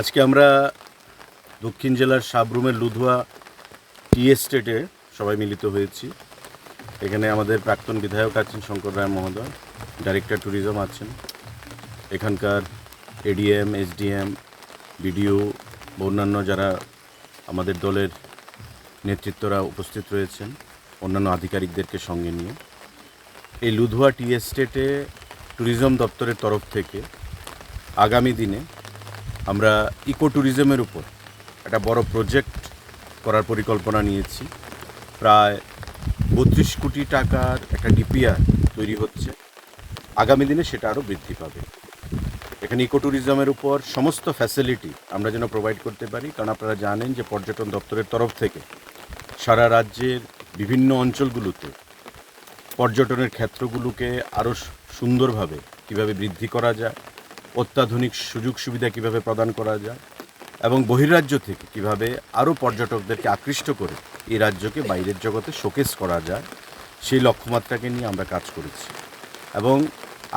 আজকে আমরা দক্ষিণ জেলার সাবরুমের লুধুয়া টি এস্টেটে সবাই মিলিত হয়েছি। এখানে আমাদের প্রাক্তন বিধায়ক আছেন শঙ্কর রায় মহোদয়, ডাইরেক্টর ট্যুরিজম আছেন। এখানকার এডিএম, এসডিএম, বিডিও বা অন্যান্য যারা আমাদের দলের নেতৃত্বরা উপস্থিত রয়েছেন, অন্যান্য আধিকারিকদেরকে সঙ্গে নিয়ে। এই লুধুয়া টি এস্টেটে ট্যুরিজম দপ্তরের তরফ থেকে আগামী দিনে আমরা ইকো ট্যুরিজমের উপর একটা বড় প্রজেক্ট করার পরিকল্পনা নিয়েছি। প্রায় বত্রিশ কোটি টাকার একটা ডিপিআর তৈরি হচ্ছে। আগামী দিনে সেটা আরও বৃদ্ধি পাবে। এখানে ইকো ট্যুরিজমের উপর সমস্ত ফ্যাসিলিটি আমরা যেন প্রোভাইড করতে পারি, কারণ আপনারা জানেন যে পর্যটন দপ্তরের তরফ থেকে সারা রাজ্যের বিভিন্ন অঞ্চলগুলোতে পর্যটনের ক্ষেত্রগুলোকে আরও সুন্দরভাবে কীভাবে বৃদ্ধি করা যায় অত্যাধুনিক সুযোগ সুবিধা কীভাবে প্রদান করা যায় এবং বহির্রাজ্য থেকে কীভাবে আরও পর্যটকদেরকে আকৃষ্ট করে এই রাজ্যকে বাইরের জগতে শোকেস করা যায়, সেই লক্ষ্যমাত্রাকে নিয়ে আমরা কাজ করেছি। এবং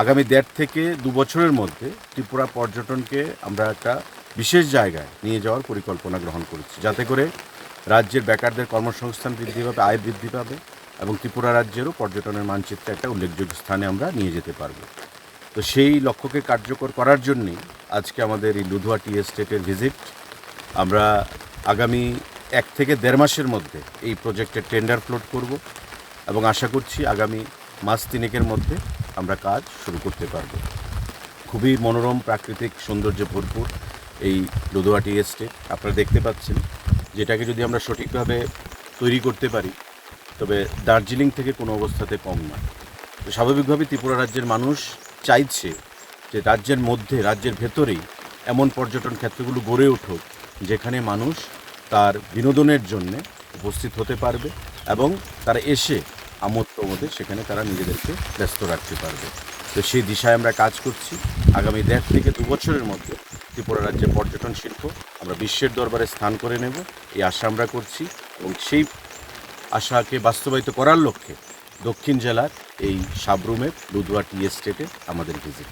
আগামী দেড় থেকে দু বছরের মধ্যে ত্রিপুরা পর্যটনকে আমরা একটা বিশেষ জায়গায় নিয়ে যাওয়ার পরিকল্পনা গ্রহণ করেছি। যাতে করে রাজ্যের বেকারদের কর্মসংস্থান বৃদ্ধি পাবে, আয় বৃদ্ধি পাবে এবং ত্রিপুরা রাজ্যেরও পর্যটনের মানচিত্রে একটা উল্লেখযোগ্য স্থানে আমরা নিয়ে যেতে পারব। তো সেই লক্ষ্যকে কার্যকর করার জন্যই আজকে আমাদের এই লুধুয়া টি এস্টেটের ভিজিট। আমরা আগামী এক থেকে দেড় মাসের মধ্যে এই প্রজেক্টের টেন্ডার ফ্লোট করব এবং আশা করছি আগামী মাস তিনেকের মধ্যে আমরা কাজ শুরু করতে পারব। খুবই মনোরম, প্রাকৃতিক সৌন্দর্যে ভরপুর এই লুধুয়া টি এস্টেট। আপনারা দেখতে পাচ্ছেন যেটাকে যদি আমরা সঠিকভাবে তৈরি করতে পারি, তবে দার্জিলিং থেকে কোনো অবস্থাতে কম না। তো স্বাভাবিকভাবে ত্রিপুরা রাজ্যের মানুষ চাইছে যে রাজ্যের মধ্যে, রাজ্যের ভেতরেই এমন পর্যটন ক্ষেত্রগুলো গড়ে উঠুক যেখানে মানুষ তার বিনোদনের জন্য উপস্থিত হতে পারবে এবং তারা এসে আমোদ প্রমোদে সেখানে তারা নিজেদেরকে ব্যস্ত রাখতে পারবে। তো সেই দিশায় আমরা কাজ করছি। আগামী দেড় থেকে দু বছরের মধ্যে ত্রিপুরা রাজ্যের পর্যটন শিল্প আমরা বিশ্বের দরবারে স্থান করে নেব। এই আশা আমরা করছি এবং সেই আশাকে বাস্তবায়িত করার লক্ষ্যে দক্ষিণ জেলার এই সাবরুমের লুদুয়া টি এস্টেটে আমাদের ভিজিট।